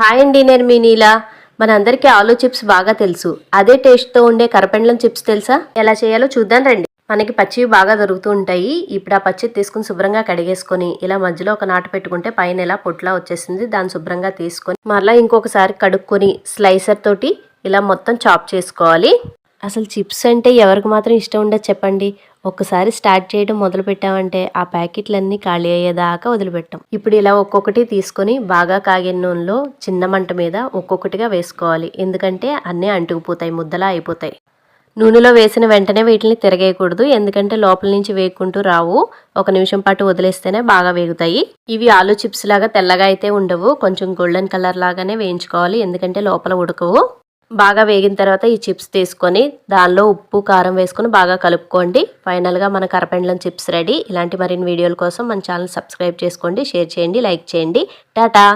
Hi అండి నేను మీ నీలా. మనందరికీ ఆలు చిప్స్ బాగా తెలుసు. అదే టేస్ట్తో ఉండే కరపెండలం చిప్స్ తెలుసా? ఎలా చేయాలో చూద్దాం రండి. మనకి పచ్చివి బాగా దొరుకుతూ ఉంటాయి. ఇప్పుడు ఆ పచ్చి తీసుకుని శుభ్రంగా కడిగేసుకొని ఇలా మధ్యలో ఒక నాటు పెట్టుకుంటే పైన ఇలా పొట్లా వచ్చేసింది. దాన్ని శుభ్రంగా తీసుకొని మరలా ఇంకొకసారి కడుక్కొని స్లైసర్ తోటి ఇలా మొత్తం చాప్ చేసుకోవాలి. అసలు చిప్స్ అంటే ఎవరికి మాత్రం ఇష్టం ఉండదు చెప్పండి. ఒక్కసారి స్టార్ట్ చేయడం మొదలు పెట్టామంటే ఆ ప్యాకెట్లన్నీ ఖాళీ అయ్యేదాకా వదిలిపెట్టాం. ఇప్పుడు ఇలా ఒక్కొక్కటి తీసుకొని బాగా కాగిన నూనెలో చిన్న మంట మీద ఒక్కొక్కటిగా వేసుకోవాలి. ఎందుకంటే అన్నీ అంటుకుపోతాయి ముద్దలా అయిపోతాయి. నూనెలో వేసిన వెంటనే వీటిని తిరగేయకూడదు. ఎందుకంటే లోపల నుంచి వేగుకుంటూ రావు. ఒక నిమిషం పాటు వదిలేస్తేనే బాగా వేగుతాయి. ఇవి ఆలు చిప్స్ లాగా తెల్లగా అయితే ఉండవు. కొంచెం గోల్డెన్ కలర్ లాగానే వేయించుకోవాలి. ఎందుకంటే లోపల ఉడకవు. బాగా వేగిన తర్వాత ఈ చిప్స్ తీసుకొని దానిలో ఉప్పు కారం వేసుకొని బాగా కలుపుకోండి. ఫైనల్గా మన కరపెండలం చిప్స్ రెడీ. ఇలాంటి మరిన్ని వీడియోల కోసం మన ఛానల్ సబ్స్క్రైబ్ చేసుకోండి షేర్ చేయండి లైక్ చేయండి. టాటా!